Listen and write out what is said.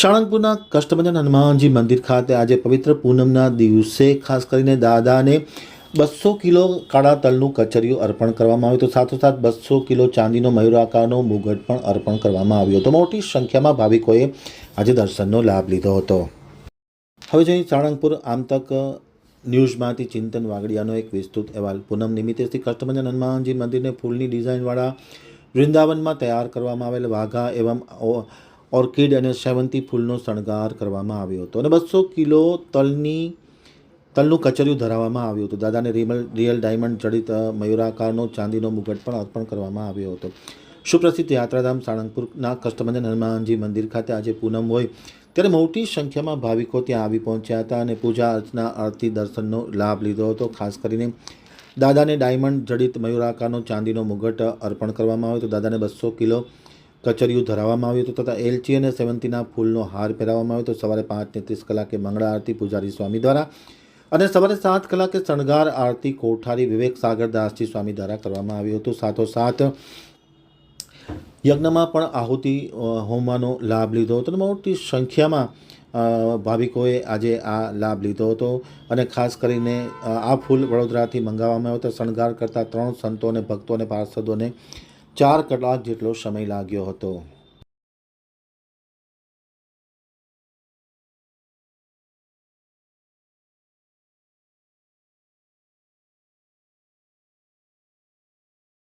સાળંગપુરના કષ્ટભંજન હનુમાનજી મંદિર ખાતે આજે પવિત્ર પૂનમના દિવસે ખાસ કરીને દાદાને બસો કિલો કાળા તલનું કચરિયું અર્પણ કરવામાં આવ્યું. તો સાથોસાથ બસો કિલો ચાંદીનો મયુર આકારનો મુગટ પણ અર્પણ કરવામાં આવ્યો હતો. મોટી સંખ્યામાં ભાવિકોએ આજે દર્શનનો લાભ લીધો હતો. હવે જોઈએ સાળંગપુર આમતક ન્યૂઝમાંથી ચિંતન વાગડિયાનો એક વિસ્તૃત અહેવાલ. પૂનમ નિમિત્તે શ્રી કષ્ટભંજન હનુમાનજી મંદિરને ફૂલની ડિઝાઇનવાળા વૃંદાવનમાં તૈયાર કરવામાં આવેલ વાઘા એવં ઓ- ઓર્કિડ અને સેવંતી ફૂલનો શણગાર કરવામાં આવ્યો હતો. અને બસો કિલો તલની, તલનું કચરિયું ધરાવવામાં આવ્યું હતું. દાદાને રિમલ, રિયલ ડાયમંડ જડિત મયુરાકારનો ચાંદીનો મુગટ પણ અર્પણ કરવામાં આવ્યો હતો. સુપ્રસિદ્ધ યાત્રાધામ સાળંગપુરના કષ્ટભંજન હનુમાનજી મંદિર ખાતે આજે પૂનમ હોય ત્યારે મોટી સંખ્યામાં ભાવિકો ત્યાં આવી પહોંચ્યા હતા અને પૂજા અર્ચના, આરતી, દર્શનનો લાભ લીધો હતો. ખાસ કરીને દાદાને ડાયમંડ જડિત મયુરાકારનો ચાંદીનો મુગટ અર્પણ કરવામાં આવ્યો હતો. દાદાને બસો કિલો કચરિયું ધરાવવામાં આવ્યું હતું તથા એલચી અને સેવંતીના ફૂલનો હાર પહેરાવવામાં આવ્યો હતો સવારે પાંચને ત્રીસ કલાકે મંગળા આરતી પૂજારી સ્વામી દ્વારા અને સવારે સાત કલાકે શણગાર આરતી કોઠારી વિવેક સાગરદાસજી સ્વામી દ્વારા કરવામાં આવ્યું હતું. સાથોસાથ યજ્ઞમાં પણ આહુતિ હોમવાનો લાભ લીધો હતો અને મોટી સંખ્યામાં ભાવિકોએ આજે આ લાભ લીધો હતો અને ખાસ કરીને આ ફૂલ વડોદરાથી મંગાવવામાં આવ્યો હતો. શણગાર કરતા ત્રણ સંતો અને ભક્તો અને પાર્ષદોને ચાર કલાક જેટલો સમય લાગ્યો હતો.